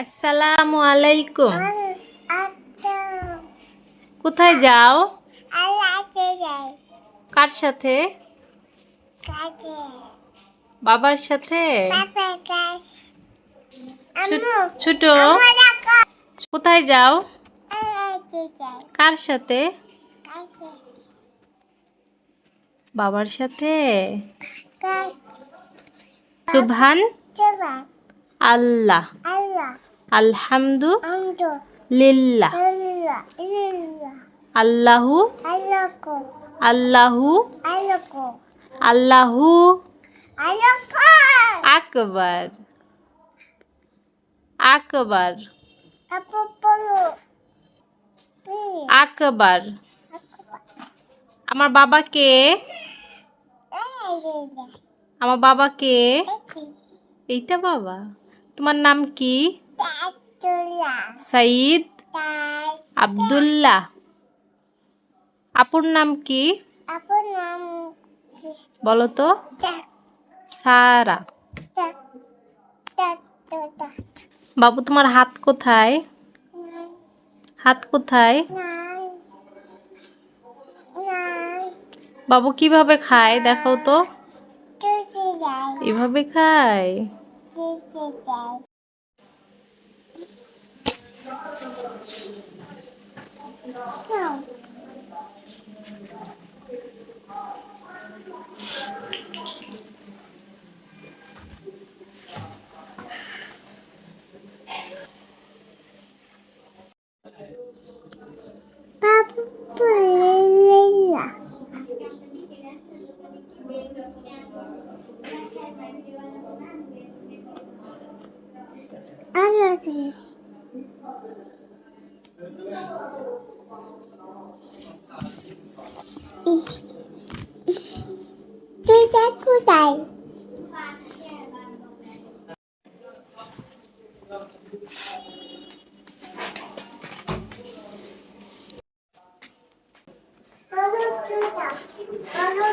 আসসালামু আলাইকুম। কোথায় যাও? কার সাথে? বাবার সাথে? ছোট- কোথায় যাও? কার সাথে? বাবার সাথে? সুবহান আল্লাহ। আল্লাহ। আলহামদু লিল্লাহ আল্লাহ আল্লাহু আল্লাহু আকবার। আকবার। আকবার। আমার বাবাকে আমার বাবাকে এইটা বাবা। তোমার নাম কি? সাইদ আব্দুল্লাহ আপুর নাম কি বলো তো সারা বাবু তোমার হাত কোথায় হাত কোথায় বাবু কীভাবে খায় দেখাও তো এভাবে খায় Anlıyorsunuz. İyi.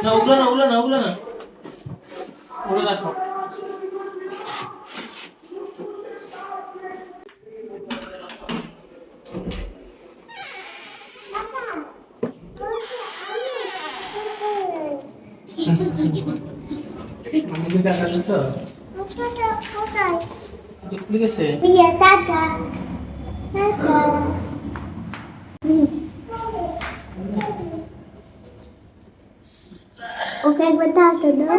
না ওগুলো না ওগুলো না ওগুলো না। ওগুলো রাখো। আমি কি ઓકે બતાવતો દો